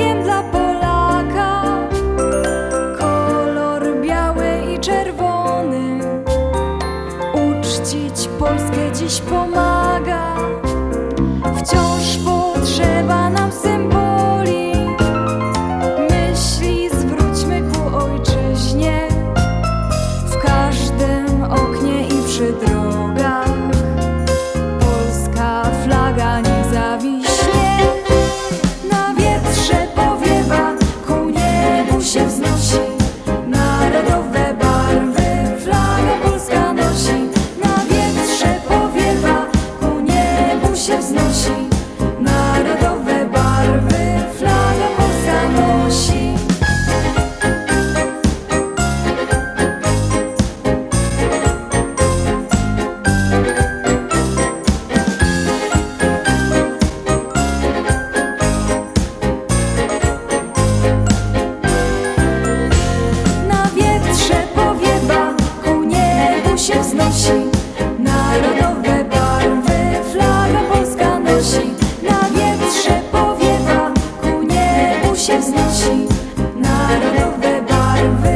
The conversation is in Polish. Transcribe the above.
smakiem dla Polaka. Kolor biały i czerwony. Uczcić Polskę dziś pomaga. bottom of their bottom.